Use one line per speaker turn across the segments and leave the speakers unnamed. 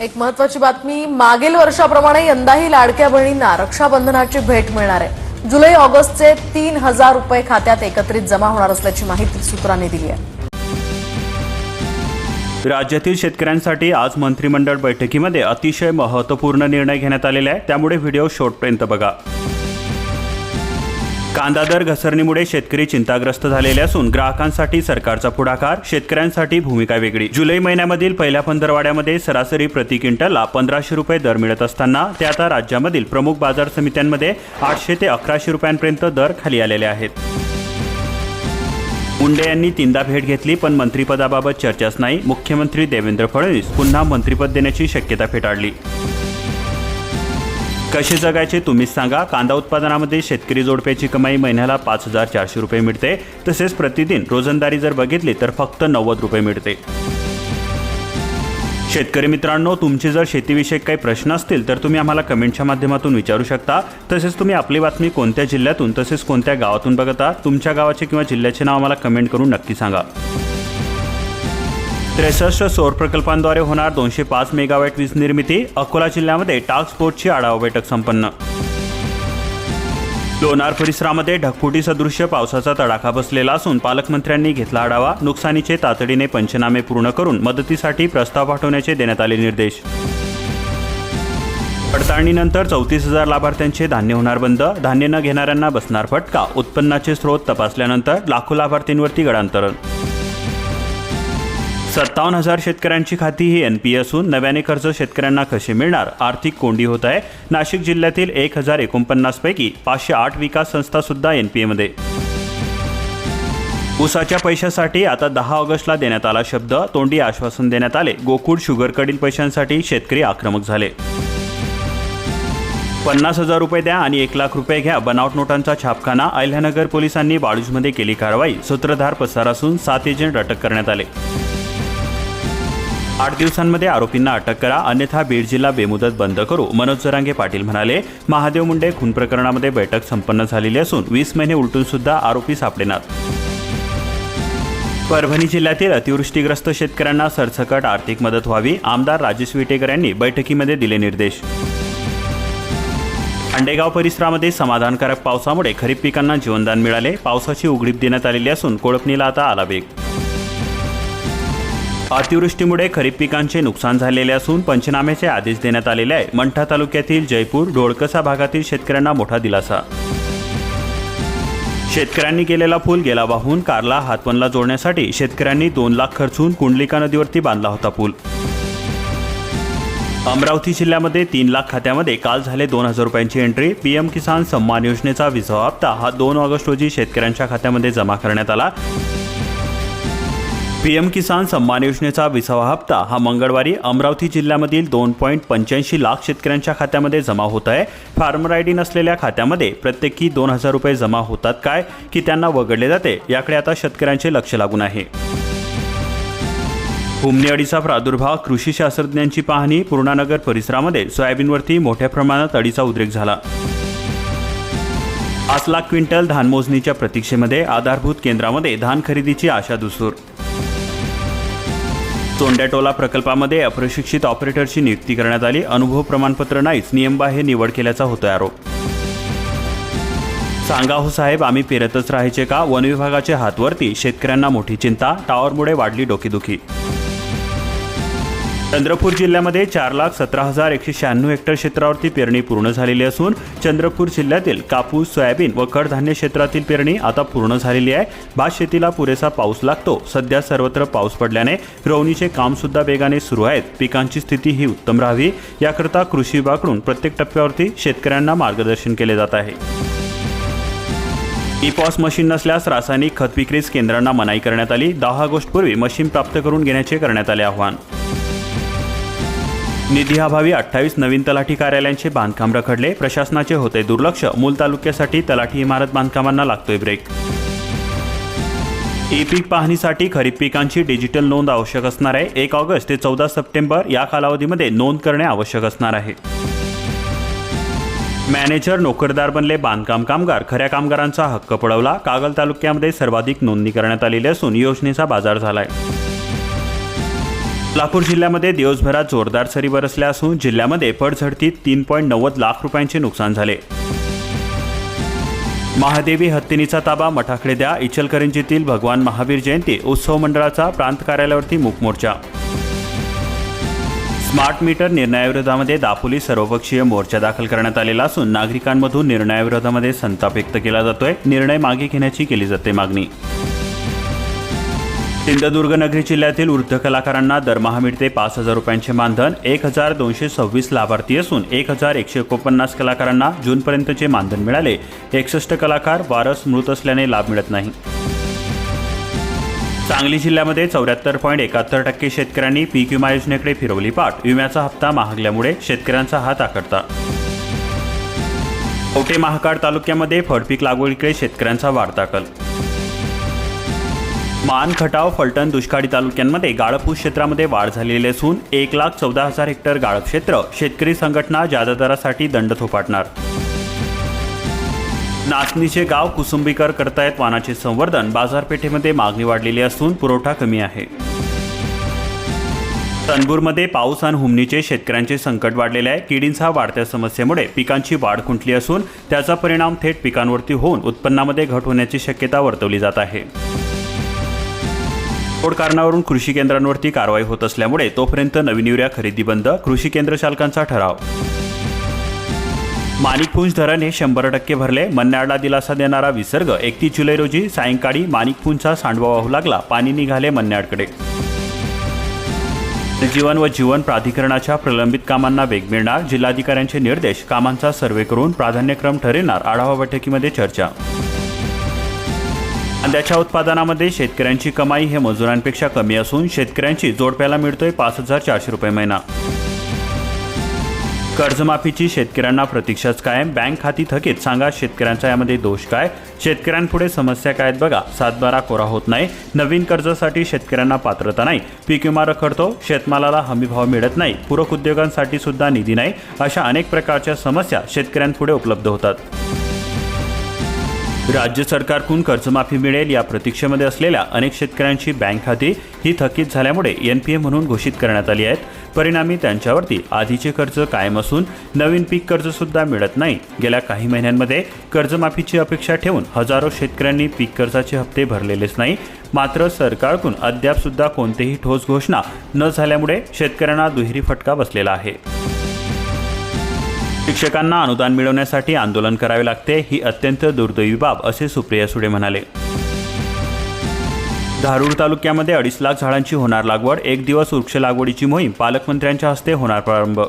एक महत्वाची बातमी मागील वर्षाप्रमाणे यंदाही लाडक्या बहिणींना रक्षाबंधनाची भेट मिळणार आहे. जुलै ऑगस्टचे तीन हजार रुपये खात्यात एकत्रित जमा होणार असल्याची माहिती सूत्रांनी दिली आहे.
राज्यातील शेतकऱ्यांसाठी आज मंत्रिमंडळ बैठकीमध्ये अतिशय महत्त्वपूर्ण निर्णय घेण्यात आलेला आहे. त्यामुळे व्हिडिओ शॉर्टपर्यंत बघा. कांदा दर घसरणीमुळे शेतकरी चिंताग्रस्त झालेले असून ग्राहकांसाठी सरकारचा पुढाकार शेतकऱ्यांसाठी भूमिका वेगळी. जुलै महिन्यामधील पहिल्या पंधरवाड्यामध्ये सरासरी प्रति क्विंटलला पंधराशे रुपये दर मिळत असताना ते आता राज्यामधील प्रमुख बाजार समित्यांमध्ये आठशे ते अकराशे रुपयांपर्यंत दर खाली आलेले आहेत. मुंडे यांनी तीनदा भेट घेतली पण मंत्रिपदाबाबत चर्चाच नाही. मुख्यमंत्री देवेंद्र फडणवीस पुन्हा मंत्रिपद देण्याची शक्यता फेटाळली. कसे जगायचे तुम्हीच सांगा. कांदा उत्पादनामध्ये शेतकरी जोडप्याची कमाई महिन्याला पाच हजार चारशे रुपये मिळते. तसेच प्रतिदिन रोजंदारी जर बघितली तर फक्त नव्वद रुपये मिळते. शेतकरी मित्रांनो तुमचे जर शेतीविषयक काही प्रश्न असतील तर तुम्ही आम्हाला कमेंटच्या माध्यमातून विचारू शकता. तसेच तुम्ही आपली बातमी कोणत्या जिल्ह्यातून तसेच कोणत्या गावातून बघता तुमच्या गावाचे किंवा जिल्ह्याचे नाव आम्हाला कमेंट करून नक्की सांगा. त्रेसष्ट सौर प्रकल्पांद्वारे होणार दोनशे पाच मेगावॅट वीज निर्मिती अकोला जिल्ह्यामध्ये टास्क फोर्सची आढावा बैठक संपन्न. लोणार परिसरामध्ये ढगफुटी सदृश्य पावसाचा तडाखा बसलेला असून पालकमंत्र्यांनी घेतला आढावा. नुकसानीचे तातडीने पंचनामे पूर्ण करून मदतीसाठी प्रस्ताव पाठवण्याचे देण्यात आले निर्देश. पडताळणीनंतर चौतीस हजार लाभार्थ्यांचे धान्य होणार बंद. धान्य न घेणाऱ्यांना बसणार फटका. उत्पन्नाचे स्रोत तपासल्यानंतर लाखो लाभार्थींवरती गडांतरण. सत्तावन्न हजार शेतकऱ्यांची खाती ही एन पी असून नव्याने कर्ज शेतकऱ्यांना कसे मिळणार? आर्थिक कोंडी होत आहे. नाशिक जिल्ह्यातील एक हजार एकोणपन्नास पैकी पाचशे आठ विकास संस्था सुद्धा एन पी एमध्ये ऊसाच्या पैशासाठी आता दहा ऑगस्टला देण्यात आला शब्द. तोंडी आश्वासन देण्यात आले. गोकुळ शुगरकडील पैशांसाठी शेतकरी आक्रमक झाले. पन्नास हजार रुपये द्या आणि एक लाख रुपये घ्या. बनावट नोटांचा छापखाना. अहिल्यानगर पोलिसांनी बाळूजमध्ये केली कारवाई. सूत्रधार पसार असून सात एजंट अटक करण्यात आले. आठ दिवसांमध्ये आरोपींना अटक करा अन्यथा बीड जिल्हा बेमुदत बंद करू. मनोज जरांगे पाटील म्हणाले महादेव मुंडे खून प्रकरणामध्ये बैठक संपन्न झालेली असून वीस महिने उलटून सुद्धा आरोपी सापडेनात परभणी जिल्ह्यातील अतिवृष्टीग्रस्त शेतकऱ्यांना सरसकट आर्थिक मदत व्हावी आमदार राजेश विटेकर यांनी बैठकीमध्ये दिले निर्देश. अंडेगाव परिसरामध्ये समाधानकारक पावसामुळे खरीप पिकांना जीवनदान मिळाले पावसाची उघडीप देण्यात आलेली असून कोळपणीला आता आला वेग अतिवृष्टीमुळे खरीप पिकांचे नुकसान झालेले असून पंचनाम्याचे आदेश देण्यात आलेले आहे मंठा तालुक्यातील जयपूर ढोळकसा भागातील शेतकऱ्यांना मोठा दिलासा. शेतकऱ्यांनी केलेला पूल गेला वाहून कारला हातवणला जोडण्यासाठी शेतकऱ्यांनी दोन लाख खर्चून कुंडलिका नदीवरती बांधला होता पूल. अमरावती जिल्ह्यामध्ये तीन लाख खात्यामध्ये काल झाले दोन हजार रुपयांची एंट्री. पीएम किसान सन्मान योजनेचा विसावा हप्ता हा दोन ऑगस्ट रोजी शेतकऱ्यांच्या खात्यामध्ये जमा करण्यात आला. पीएम किसान सन्मान योजनेचा विसावा हप्ता हा मंगळवारी अमरावती जिल्ह्यामधील दोन पॉईंट पंच्याऐंशी लाख शेतकऱ्यांच्या खात्यामध्ये जमा होत आहे. फार्मर आय डी नसलेल्या खात्यामध्ये प्रत्येकी दोन हजार रुपये जमा होतात काय की त्यांना वगळले जाते याकडे आता शेतकऱ्यांचे लक्ष लागून आहे. हुमणी अडीचा प्रादुर्भाव कृषी शास्त्रज्ञांची पाहणी पूर्णानगर परिसरामध्ये सोयाबीनवरती मोठ्या प्रमाणात अडीचा उद्रेक झाला. पाच लाख क्विंटल धान मोजणीच्या प्रतीक्षेमध्ये आधारभूत केंद्रामध्ये धान खरेदीची आशा दुसूर. तोंड्याटोला प्रकल्पामध्ये अप्रशिक्षित ऑपरेटरची नियुक्ती करण्यात आली. अनुभव प्रमाणपत्र नाहीच नियमबाह्य निवड केल्याचा होतोय आरोप. सांगा हो साहेब आम्ही फिरतच राहायचे का? वन विभागाचे हातवरती शेतकऱ्यांना मोठी चिंता. टॉवरमुळे वाढली डोकेदुखी. चंद्रपूर जिल्ह्यामध्ये चार लाख सतरा हजार एकशे शहाण्णव हेक्टर क्षेत्रावरती पेरणी पूर्ण झालेली असून चंद्रपूर जिल्ह्यातील कापूस सोयाबीन व कडधान्य क्षेत्रातील पेरणी आता पूर्ण झालेली आहे. भात शेतीला पुरेसा पाऊस लागतो. सध्या सर्वत्र पाऊस पडल्याने रोवणीचे काम सुद्धा वेगाने सुरू आहेत. पिकांची स्थिती ही उत्तम राहावी. याकरता कृषी विभागाकडून प्रत्येक टप्प्यावरती शेतकऱ्यांना मार्गदर्शन केले जात आहे. ई पॉस मशीन नसल्यास रासायनिक खत विक्रीस केंद्रांना मनाई करण्यात आली. दहा ऑगस्टपूर्वी मशीन प्राप्त करून घेण्याचे करण्यात आले आव्हान. निधीअभावी अठ्ठावीस नवीन तलाठी कार्यालयांचे बांधकाम रखडले. प्रशासनाचे होते दुर्लक्ष. मूल तालुक्यासाठी तलाठी इमारत बांधकामांना लागतोय ब्रेक. ई पीक पाहणीसाठी खरीप पिकांची डिजिटल नोंद आवश्यक असणार आहे. एक ऑगस्ट ते चौदा सप्टेंबर या कालावधीमध्ये नोंद करणे आवश्यक असणार आहे. मॅनेजर नोकरदार बनले बांधकाम कामगार. खऱ्या कामगारांचा हक्क पडवला. कागल तालुक्यामध्ये सर्वाधिक नोंदणी करण्यात आलेली असून योजनेचा बाजार झालाय. लातूर जिल्ह्यामध्ये दिवसभरात जोरदार सरी बरसल्या असून जिल्ह्यामध्ये पडझडतीत तीन पॉईंट नव्वद लाख रुपयांचे नुकसान झाले. महादेवी हत्तीनीचा ताबा मठाकडे द्या. इचलकरंजीतील भगवान महावीर जयंती उत्सव मंडळाचा प्रांत कार्यालयावरती मूक मोर्चा. स्मार्ट मीटर निर्णयाविरोधामध्ये दापोली सर्वपक्षीय मोर्चा दाखल करण्यात आलेला असून नागरिकांमधून निर्णयाविरोधामध्ये संताप व्यक्त केला जातोय. निर्णय मागे घेण्याची केली जाते मागणी. सिंधुदुर्ग नगरी जिल्ह्यातील वृद्ध कलाकारांना दरमहा मिळते पाच हजार रुपयांचे मानधन एक हजार दोनशे सव्वीस लाभार्थी असून एक हजार एकशे एकोणपन्नास कलाकारांना जूनपर्यंतचे मानधन मिळाले. एकसष्ट कलाकार वारस मृत असल्याने लाभ मिळत नाही. सांगली जिल्ह्यामध्ये चौऱ्याहत्तर पॉईंट एकाहत्तर टक्के शेतकऱ्यांनी पीक विमा योजनेकडे फिरवली पाठ. विम्याचा हप्ता महागल्यामुळे शेतकऱ्यांचा हात आकडता कवटे महाकाळ तालुक्यामध्ये फळपीक लागवडीकडे शेतकऱ्यांचा वाढता कल. मान खटाव फलटण दुष्काळी तालुक्यांमध्ये गाळपूस क्षेत्रामध्ये वाढ झालेली असून एक लाख चौदा हजार हेक्टर गाळप क्षेत्र शेतकरी संघटना जादादरासाठी दंड थोपाटणार. नाचणीचे गाव कुसुंबीकर करतायत वानाचे संवर्धन. बाजारपेठेमध्ये मागणी वाढलेली असून पुरवठा कमी आहे. तनबूरमध्ये पाऊस आणि हुमणीचे शेतकऱ्यांचे संकट वाढलेले आहे. किडींचा वाढत्या समस्येमुळे पिकांची वाढ खुंटली असून त्याचा परिणाम थेट पिकांवरती होऊन उत्पन्नामध्ये घट होण्याची शक्यता वर्तवली जात आहे. खोड कारणावरून कृषी केंद्रांवरती कारवाई होत असल्यामुळे तोपर्यंत नवीन युरिया खरेदी बंद कृषी केंद्र चालकांचा ठराव. माणिकपुंज धरण हे शंभर टक्के भरले. मन्याडला दिलासा देणारा विसर्ग एकतीस जुलै रोजी सायंकाळी माणिकपुंजचा सांडवा वाहू लागला. पाणी निघाले मन्याडकडे जीवन व जीवन प्राधिकरणाच्या प्रलंबित कामांना वेग मिळणार. जिल्हाधिकाऱ्यांचे निर्देश कामांचा सर्वे करून प्राधान्यक्रम ठरविणार. आढावा बैठकीमध्ये चर्चा. कांद्याच्या उत्पादनामध्ये शेतकऱ्यांची कमाई हे मजुरांपेक्षा कमी असून शेतकऱ्यांची जोडप्याला मिळतोय पाच हजार चारशे रुपये महिना. कर्जमाफीची शेतकऱ्यांना प्रतीक्षाच कायम. बँक खाती थकीत सांगा शेतकऱ्यांचा यामध्ये दोष काय? शेतकऱ्यांपुढे समस्या काय आहेत बघा. सातबारा कोरा होत नाही. नवीन कर्जासाठी शेतकऱ्यांना पात्रता नाही. पीक विमा रखडतो. शेतमालाला हमीभाव मिळत नाही. पूरक उद्योगांसाठी सुद्धा निधी नाही. अशा अनेक प्रकारच्या समस्या शेतकऱ्यांपुढे उपलब्ध होतात. राज्य सरकारकडून कर्जमाफी मिळेल या प्रतीक्षेमध्ये असलेल्या अनेक शेतकऱ्यांची बँक खाती ही थकीत झाल्यामुळे एन पी ए म्हणून घोषित करण्यात आली आहेत. परिणामी त्यांच्यावरती आधीचे कर्ज कायम असून नवीन पीक कर्ज सुद्धा मिळत नाही. गेल्या काही महिन्यांमध्ये कर्जमाफीची अपेक्षा ठेवून हजारो शेतकऱ्यांनी पीक कर्जाचे हप्ते भरलेलेच नाही. मात्र सरकारकडून अद्याप सुद्धा ठोस घोषणा न झाल्यामुळे शेतकऱ्यांना दुहेरी फटका बसलेला आहे. शिक्षकांना अनुदान मिळवण्यासाठी आंदोलन करावे लागते ही अत्यंत दुर्दैवी बाब असे सुप्रिया सुडे म्हणाले. धारूर तालुक्यामध्ये अडीच लाख झाडांची होणार लागवड एक दिवस वृक्ष लागवडीची मोहीम पालकमंत्र्यांच्या हस्ते होणार प्रारंभ.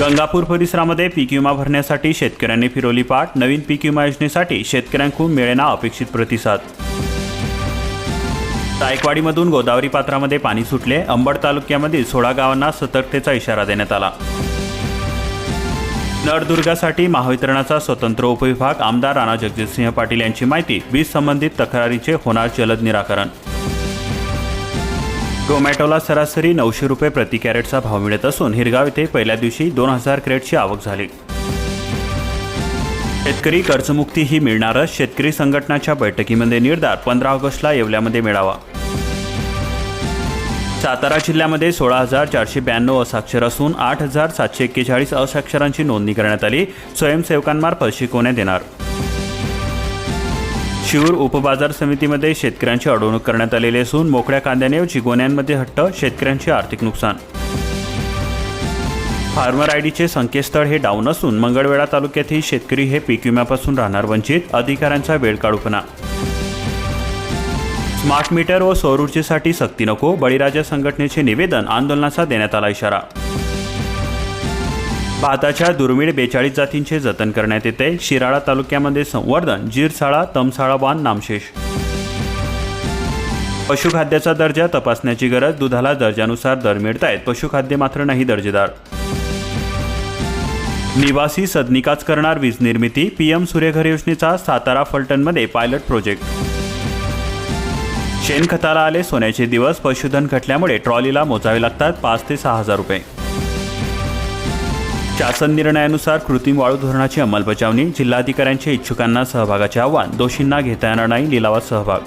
गंगापूर परिसरामध्ये पीक विमा भरण्यासाठी शेतकऱ्यांनी फिरवली पाठ नवीन पीक विमा योजनेसाठी शेतकऱ्यांकडून मिळेना अपेक्षित प्रतिसाद. जायकवाडीमधून गोदावरी पात्रामध्ये पाणी सुटले अंबड तालुक्यामधील सोळा गावांना सतर्कतेचा इशारा देण्यात आला. नळदुर्गासाठी महावितरणाचा स्वतंत्र उपविभाग आमदार राणा जगजितसिंह पाटील यांची माहिती वीज संबंधित तक्रारीचे होणार जलद निराकरण. टोमॅटोला सरासरी नऊशे रुपये प्रति कॅरेटचा भाव मिळत असून हिरगाव येथे पहिल्या दिवशी दोन हजार कॅरेटची आवक झाली. शेतकरी कर्जमुक्ती ही मिळणारच शेतकरी संघटनाच्या बैठकीमध्ये निर्धार पंधरा ऑगस्टला येवल्यामध्ये मिळावा. सातारा जिल्ह्यामध्ये सोळा हजार चारशे ब्याण्णव असाक्षर असून आठ हजार सातशे एक्केचाळीस असाक्षरांची नोंदणी करण्यात आली. स्वयंसेवकांमार्फत शिकवण्यात येणार शिरूर उपबाजार समितीमध्ये शेतकऱ्यांची अडवणूक करण्यात आलेली असून मोकळ्या कांद्याने चिगोण्यांमध्ये हट्ट शेतकऱ्यांचे आर्थिक नुकसान. फार्मर आयडीचे संकेतस्थळ हे डाऊन असून मंगळवेढा तालुक्यातील शेतकरी हे पीक विम्यापासून राहणार वंचित अधिकाऱ्यांचा वेळ काढूपणा. स्मार्ट मीटर व सौर ऊर्जेसाठी सक्ती नको बळीराजा संघटनेचे निवेदन आंदोलनाचा देण्यात आला इशारा. भाताच्या दुर्मिळ बेचाळीस जातींचे जतन करण्यात येते. शिराळा तालुक्यामध्ये संवर्धन जीरसाळा तमसाळा बांध नामशेष. पशुखाद्याचा दर्जा तपासण्याची गरज दुधाला दर्जानुसार दर मिळतायत. पशुखाद्य मात्र नाही दर्जेदार. निवासी सदनिकाच करणार वीज निर्मिती पीएम सूर्यघर योजनेचा सातारा फलटणमध्ये पायलट प्रोजेक्ट. शेणखताला आले सोन्याचे दिवस पशुधन घटल्यामुळे ट्रॉलीला मोजावे लागतात पाच ते सहा हजार रुपये. शासन निर्णयानुसार कृत्रिम वाळू धोरणाची अंमलबजावणी जिल्हाधिकाऱ्यांच्या इच्छुकांना सहभागाचे आव्हान दोषींना घेता येणार नाही लिलावात सहभाग.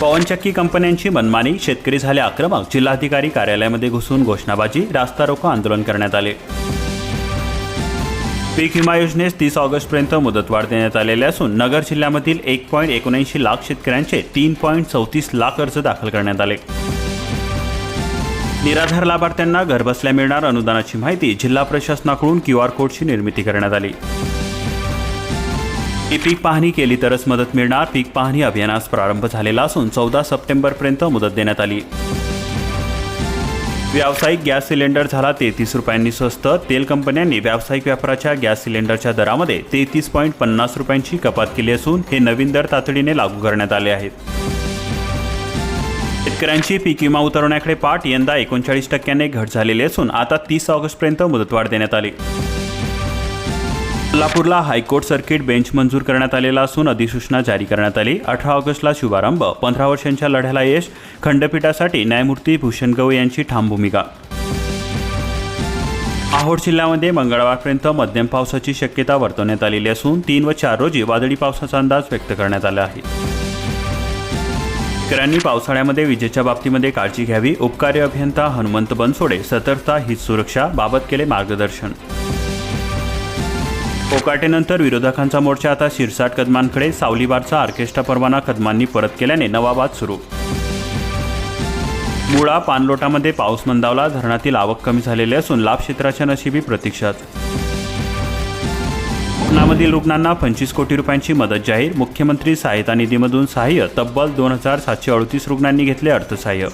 पवनचक्की कंपन्यांची मनमानी शेतकरी झाले आक्रमक जिल्हाधिकारी कार्यालयामध्ये घुसून घोषणाबाजी रास्ता रोको आंदोलन करण्यात आले. पीक विमा योजनेस तीस ऑगस्टपर्यंत मुदतवाढ देण्यात आलेली असून नगर जिल्ह्यामधील एक पॉईंट एकोणऐंशी लाख शेतकऱ्यांचे तीन पॉईंट चौतीस लाख अर्ज दाखल करण्यात आले. निराधार लाभार्थ्यांना घरबसल्या मिळणार अनुदानाची माहिती जिल्हा प्रशासनाकडून क्यू आर कोडची निर्मिती करण्यात आली. ही पीक पाहणी केली तरच मदत मिळणार. पीक पाहणी अभियानास प्रारंभ झालेला असून चौदा सप्टेंबरपर्यंत मुदत देण्यात आली. व्यावसायिक गॅस सिलेंडर झाला तेहतीस रुपयांनी स्वस्त. तेल कंपन्यांनी व्यावसायिक व्यापाराच्या गॅस सिलेंडरच्या दरामध्ये तेहतीस पॉईंट पन्नास रुपयांची कपात केली असून हे नवीन दर तातडीने लागू करण्यात आले आहेत. शेतकऱ्यांची पीक विमा उतरवण्याकडे पाठ यंदा एकोणचाळीस टक्क्याने घट झालेली असून आता तीस ऑगस्टपर्यंत मुदतवाढ देण्यात आली. कोल्हापूरला हायकोर्ट सर्किट बेंच मंजूर करण्यात आलेला असून अधिसूचना जारी करण्यात आली. अठरा ऑगस्टला शुभारंभ. पंधरा वर्षांच्या लढ्याला यश खंडपीठासाठी न्यायमूर्ती भूषण गवई यांची ठाम भूमिका. आहोड जिल्ह्यामध्ये मंगळवारपर्यंत मध्यम पावसाची शक्यता वर्तवण्यात आलेली असून तीन व चार रोजी वादळी पावसाचा अंदाज व्यक्त करण्यात आला आहे. शेतकऱ्यांनी पावसाळ्यामध्ये विजेच्या बाबतीमध्ये काळजी घ्यावी. उपकार्य अभियंता हनुमंत बनसोडे सतर्कता हित सुरक्षा बाबत केले मार्गदर्शन. कोकाटेनंतर विरोधकांचा मोर्चा आता शिरसाट कदमांकडे सावलीबारचा ऑर्केस्ट्रा परवाना कदमांनी परत केल्याने नवाबाद सुरू. मुळा पानलोटामध्ये पाऊस मंदावला धरणातील आवक कमी झालेली असून लाभ क्षेत्राच्या नशिबी प्रतीक्षात. कोकणामधील रुग्णांना पंचवीस कोटी रुपयांची मदत जाहीर मुख्यमंत्री सहायता निधीमधून सहाय्य तब्बल दोन हजार सातशे अडतीस रुग्णांनी घेतले अर्थसहाय्य.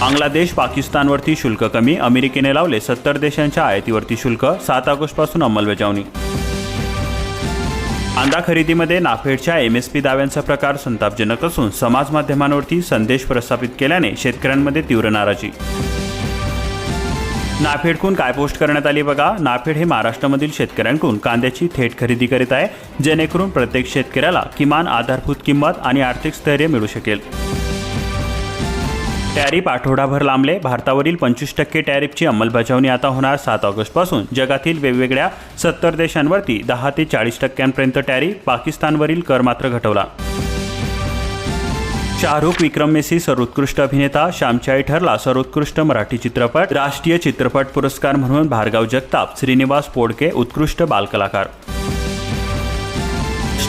बांगलादेश पाकिस्तानवरती शुल्क कमी अमेरिकेने लावले सत्तर देशांच्या आयातीवरती शुल्क सात ऑगस्टपासून अंमलबजावणी. कांदा खरेदीमध्ये नाफेडच्या एम एस पी दाव्यांचा प्रकार संतापजनक असून समाज माध्यमांवरती संदेश प्रस्थापित केल्याने शेतकऱ्यांमध्ये तीव्र नाराजी. नाफेडकडून काय पोस्ट करण्यात आली बघा? नाफेड हे महाराष्ट्रामधील शेतकऱ्यांकडून कांद्याची थेट खरेदी करीत आहे जेणेकरून प्रत्येक शेतकऱ्याला किमान आधारभूत किंमत आणि आर्थिक स्थैर्य मिळू शकेल. टॅरिफ आठवडाभर लांबले. भारतावरील पंचवीस टक्के टॅरिफची अंमलबजावणी आता होणार सात ऑगस्टपासून जगातील वेगवेगळ्या सत्तर देशांवरती दहा ते चाळीस टक्क्यांपर्यंत टॅरिफ पाकिस्तानवरील कर मात्र घटवला. शाहरुख विक्रम मेसी सर्वोत्कृष्ट अभिनेता श्यामच्याई ठरला सर्वोत्कृष्ट मराठी चित्रपट राष्ट्रीय चित्रपट पुरस्कार म्हणून भार्गाव जगताप श्रीनिवास पोडके उत्कृष्ट बालकलाकार.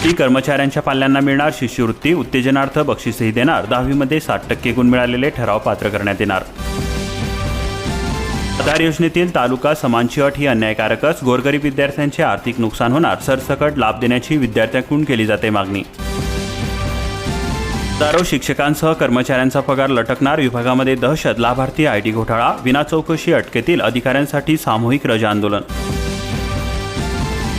एसटी कर्मचाऱ्यांच्या पाल्यांना मिळणार शिष्यवृत्ती उत्तेजनार्थ बक्षीसही देणार दहावीमध्ये साठ टक्के गुण मिळालेले ठराव पात्र करण्यात येणार. आधार योजनेतील तालुका समानची अट ही अन्यायकारकच. गोरगरीब विद्यार्थ्यांचे आर्थिक नुकसान होणार सरसकट लाभ देण्याची विद्यार्थ्यांकडून केली जाते मागणी. हजारो शिक्षकांसह कर्मचाऱ्यांचा पगार लटकणार विभागामध्ये दहशत लाभार्थी आयटी घोटाळा विना चौकशी अटकेतील अधिकाऱ्यांसाठी सामूहिक रजा आंदोलन.